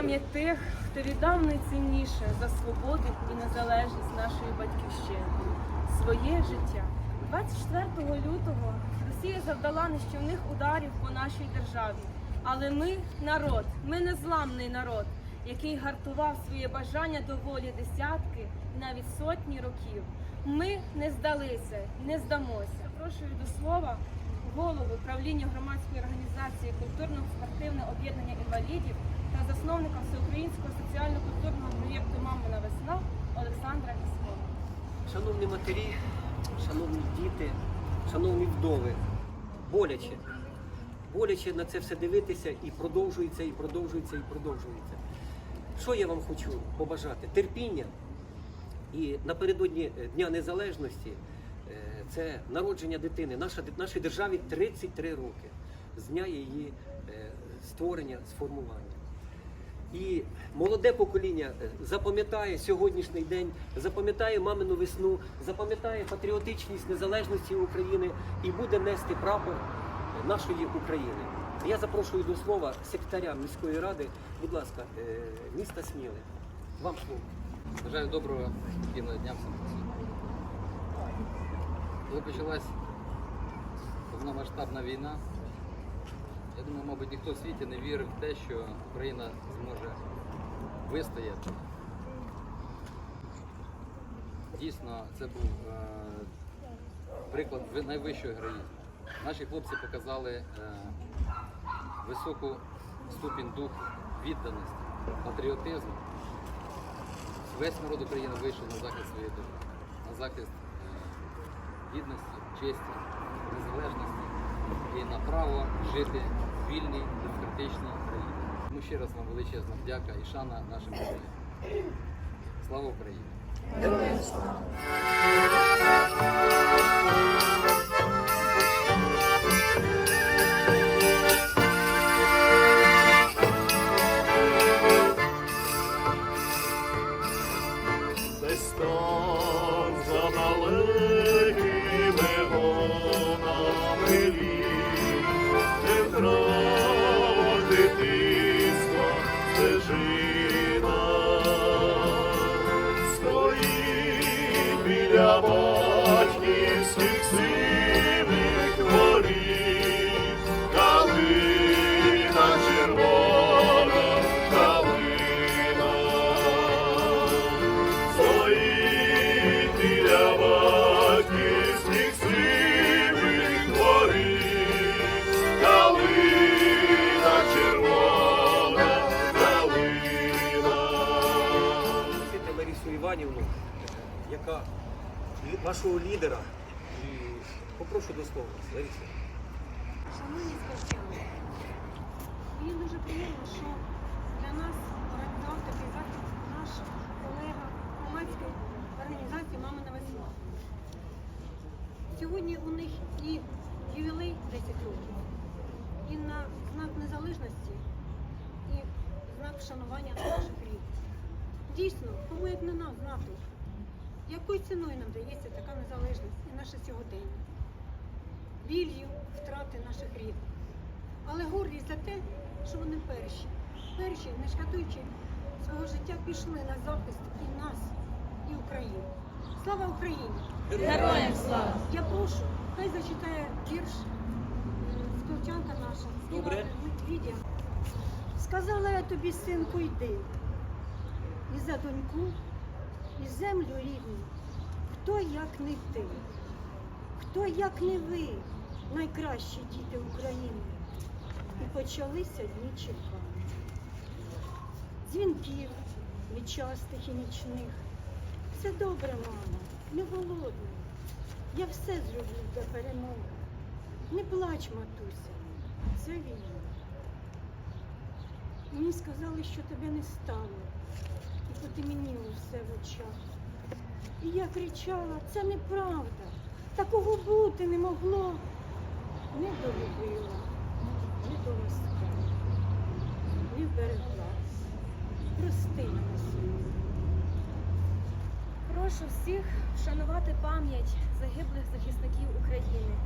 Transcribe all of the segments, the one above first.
пам'ять тих, хто віддав найцінніше за свободу і незалежність нашої батьківщини, своє життя. 24 лютого Росія завдала нищівних ударів по нашій державі. Але ми народ, ми незламний народ, який гартував своє бажання до волі десятки, навіть сотні років. Ми не здалися, не здамося. Запрошую до слова голову правління громадської організації культурно-спортивне об'єднання інвалідів та засновника всеукраїнського соціально-культурного проєкту Мамина весна Олександра Кіскова. Шановні матері, шановні діти, шановні вдови, боляче. Боляче на це все дивитися і продовжується, і продовжується, і продовжується. Що я вам хочу побажати? Терпіння. І напередодні Дня Незалежності це народження дитини. Наша, нашій державі 33 роки з дня її е, створення, сформування. І молоде покоління е, запам'ятає сьогоднішній день, запам'ятає мамину весну, запам'ятає патріотичність незалежності України і буде нести прапор нашої України. Я запрошую до слова секретаря міської ради, будь ласка, е, міста Сміли. Вам слово. Бажаю доброго дня всім. Коли почалась повномасштабна війна, я думаю, мабуть, ніхто в світі не вірив в те, що Україна зможе вистояти. Дійсно, це був е, приклад ви- найвищого героїзму. Наші хлопці показали е, високу ступінь духу, відданості, патріотизму весь народ України вийшов на захист своєї держави, на захист гідності, честі, незалежності і на право жити в вільній, демократичній країні. Тому ще раз вам величезна вдяка і шана нашим героям. Слава Україні! Десь нашого лідера. І попрошу до слова, Лариса. Шановні спортсмени, мені дуже приємно, що для нас організував такий захід наш колега громадської організації Мама на весна. Сьогодні у них і ювілей 10 років, і на знак незалежності, і знак вшанування наших рідних. Дійсно, кому як не нам знати, якою ціною нам дається така незалежність і наше сьогодення білью втрати наших рідних. Але гордість за те, що вони перші, перші, не шкодуючи свого життя, пішли на захист і нас, і України. Слава Україні! Героям слава! Я прошу, хай зачитає вірш м, співчанка наша, Добре. Медвідя. Сказала я тобі, синку, йди, і за доньку, і землю рідну, хто як не ти. Хто як не ви, найкращі діти України? І почалися дні чекання. Дзвінків від частих і нічних. Все добре, мамо, не голодна. Я все зроблю для перемоги. Не плач, матуся, це війна. Мені сказали, що тебе не стало, потемніло все в очах. І я кричала, це неправда, такого бути не могло. Не долюбила, не доросла, не вберегла. Прости мене. Прошу всіх вшанувати пам'ять загиблих захисників України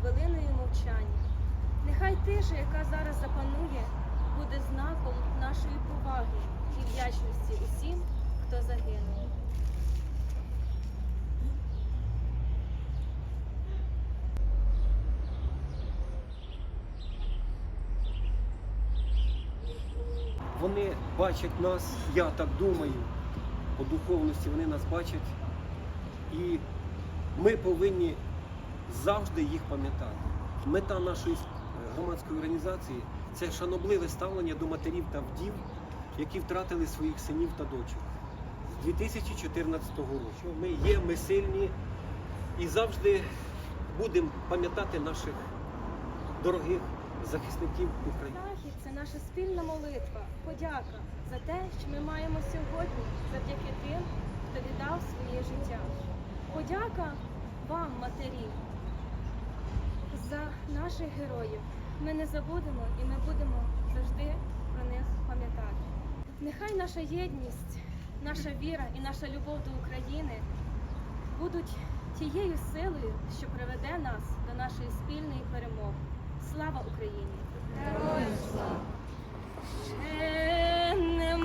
хвилиною мовчання. Нехай тиша, яка зараз запанує, буде знаком нашої поваги і вдячності усім, хто загинув. Вони бачать нас, я так думаю, по духовності вони нас бачать. І ми повинні завжди їх пам'ятати. Мета нашої громадської організації це шанобливе ставлення до матерів та вдів, які втратили своїх синів та дочок 2014 року. Ми є, ми сильні і завжди будемо пам'ятати наших дорогих захисників України. Захід це наша спільна молитва, подяка за те, що ми маємо сьогодні завдяки тим, хто віддав своє життя. Подяка вам, матері, за наших героїв. Ми не забудемо і ми будемо завжди про них пам'ятати. Нехай наша єдність, наша віра і наша любов до України будуть тією силою, що приведе нас до нашої спільної перемоги. Слава Україні! Героям не